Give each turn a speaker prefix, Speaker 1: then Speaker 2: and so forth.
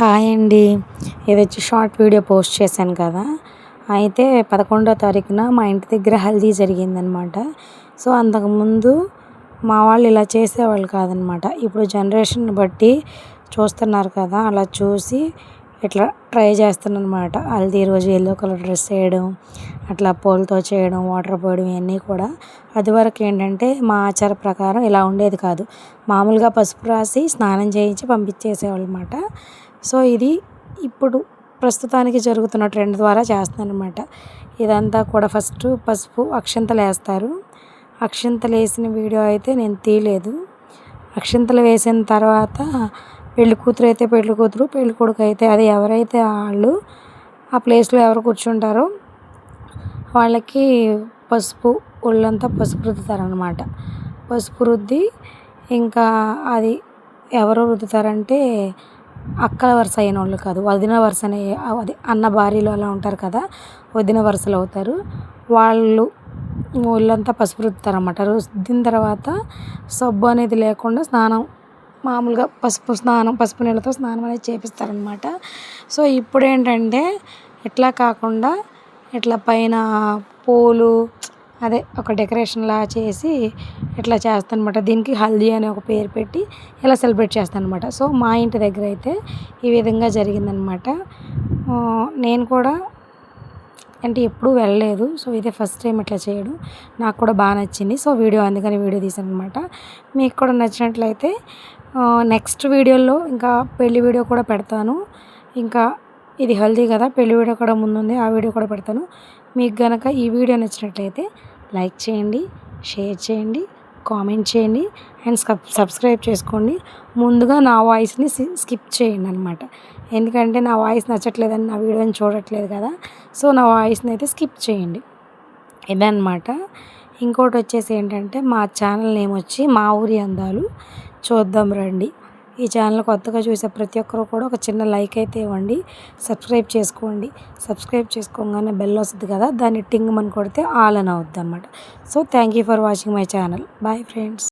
Speaker 1: Hi అండి. ఇది వచ్చి షార్ట్ వీడియో పోస్ట్ చేశాను కదా. అయితే పదకొండో తారీఖున మా ఇంటి దగ్గర హల్దీ జరిగిందనమాట. సో అంతకుముందు మా వాళ్ళు ఇలా చేసేవాళ్ళు కాదనమాట. ఇప్పుడు జనరేషన్ బట్టి చూస్తున్నారు కదా అలా చూసి ఇట్లా ట్రై చేస్తున్నాను హల్దీ రోజు ఎల్లో కలర్ డ్రెస్ వేయడం అట్లా పూలతో చేయడం వాటర్ పోయడం ఇవన్నీ కూడా. అదివరకు ఏంటంటే మా ఆచార ప్రకారం ఇలా ఉండేది కాదు. మామూలుగా పసుపు రాసి స్నానం చేయించి పంపించేసేవాళ్ళు అనమాట సో ఇది ఇప్పుడు ప్రస్తుతానికి జరుగుతున్న ట్రెండ్ ద్వారా చేస్తున్నాను అనమాట ఇదంతా కూడా ఫస్ట్ పసుపు అక్షంతలు వేస్తారు. అక్షంతలు వేసిన వీడియో అయితే నేను తీయలేదు. అక్షంతలు వేసిన తర్వాత పెళ్ళి కూతురు అయితే పెళ్ళి కూతురు పెళ్ళి కొడుకు అయితే అది ఎవరైతే వాళ్ళు ఆ ప్లేస్లో ఎవరు కూర్చుంటారో వాళ్ళకి పసుపు ఒళ్ళంతా పసుపు రుద్దుతారనమాట పసుపు రుద్ది ఇంకా అది ఎవరు రుద్దుతారంటే అక్కల వరుస అయిన వాళ్ళు కాదు వదిన వరుస అనే అది అన్న భార్యలు అలా ఉంటారు కదా వదిన వరుసలు అవుతారు. వాళ్ళు ఒళ్ళంతా పసుపు రుద్దుతారు అన్నమాట రుద్దిన తర్వాత సబ్బు అనేది లేకుండా స్నానం మామూలుగా పసుపు స్నానం పసుపు నీళ్ళతో స్నానం అనేది చేపిస్తారనమాట సో ఇప్పుడు ఏంటంటే ఇట్లా కాకుండా ఇట్లా పైన పూలు అదే ఒక డెకరేషన్లా చేసి ఇట్లా చేస్తానమాట. దీనికి హల్దీ అనే ఒక పేరు పెట్టి ఇలా సెలబ్రేట్ చేస్తానమాట. సో మా ఇంటి దగ్గర అయితే ఈ విధంగా జరిగిందనమాట. నేను కూడా అంటే ఎప్పుడూ వెళ్ళలేదు. సో ఇదే ఫస్ట్ టైం ఇట్లా చేయడం. నాకు కూడా బాగా నచ్చింది. సో వీడియో అందుకని వీడియో తీసాను అనమాట మీకు కూడా నచ్చినట్లయితే నెక్స్ట్ వీడియోలో ఇంకా పెళ్ళి వీడియో కూడా పెడతాను. ఇంకా ఇది హెల్దీ కదా పెళ్ళి వీడియో కూడా ముందుంది ఆ వీడియో కూడా పెడతాను. మీకు కనుక ఈ వీడియో నచ్చినట్లయితే లైక్ చేయండి షేర్ చేయండి కామెంట్ చేయండి అండ్ సబ్స్క్రైబ్ చేసుకోండి. ముందుగా నా వాయిస్ని స్కిప్ చేయండి అనమాట ఎందుకంటే నా వాయిస్ నచ్చట్లేదని నా వీడియోని చూడట్లేదు కదా సో నా వాయిస్ని అయితే స్కిప్ చేయండి. ఇదనమాట ఇంకోటి వచ్చేసి ఏంటంటే మా ఛానల్ నేమ్ వచ్చి మా ఊరి అందాలు. చూద్దాం రండి. ఈ ఛానల్ కొత్తగా చూసే ప్రతి ఒక్కరు కూడా ఒక చిన్న లైక్ అయితే ఇవ్వండి. సబ్స్క్రైబ్ చేసుకోండి. సబ్స్క్రైబ్ చేసుకోగానే బెల్ వస్తుంది కదా దాన్ని టింగ్ మన కొడితే ఆల్ అని అవుద్ది అనమాట so thank you for watching my channel bye friends